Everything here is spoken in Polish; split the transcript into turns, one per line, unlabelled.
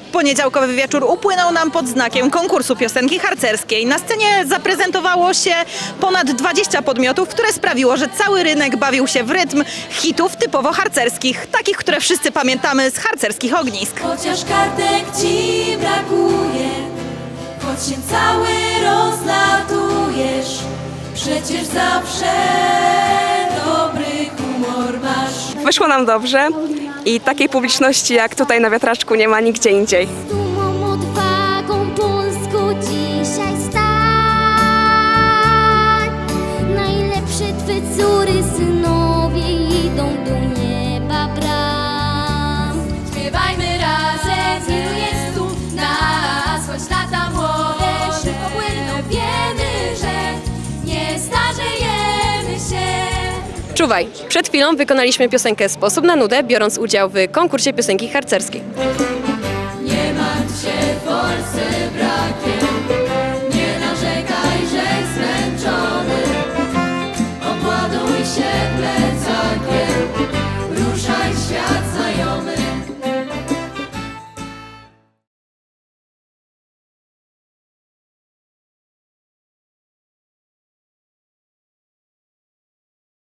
poniedziałkowy wieczór upłynął nam pod znakiem konkursu piosenki harcerskiej. Na scenie zaprezentowało się ponad 20 podmiotów, które sprawiło, że cały rynek bawił się w rytm hitów typowo harcerskich, takich, które wszyscy pamiętamy z harcerskich ognisk.
Chociaż kartek ci brakuje, choć się cały rozlatujesz, przecież zawsze.
Wyszło nam dobrze i takiej publiczności jak tutaj na wiatraczku nie ma nigdzie indziej.
Najlepsze Twe córy, synowie idą do nieba
Czuwaj. Przed chwilą wykonaliśmy piosenkę Sposób na nudę, biorąc udział w konkursie piosenki harcerskiej.
Nie martw się Polsce brakiem, nie narzekaj, zmęczony, opładuj się plec.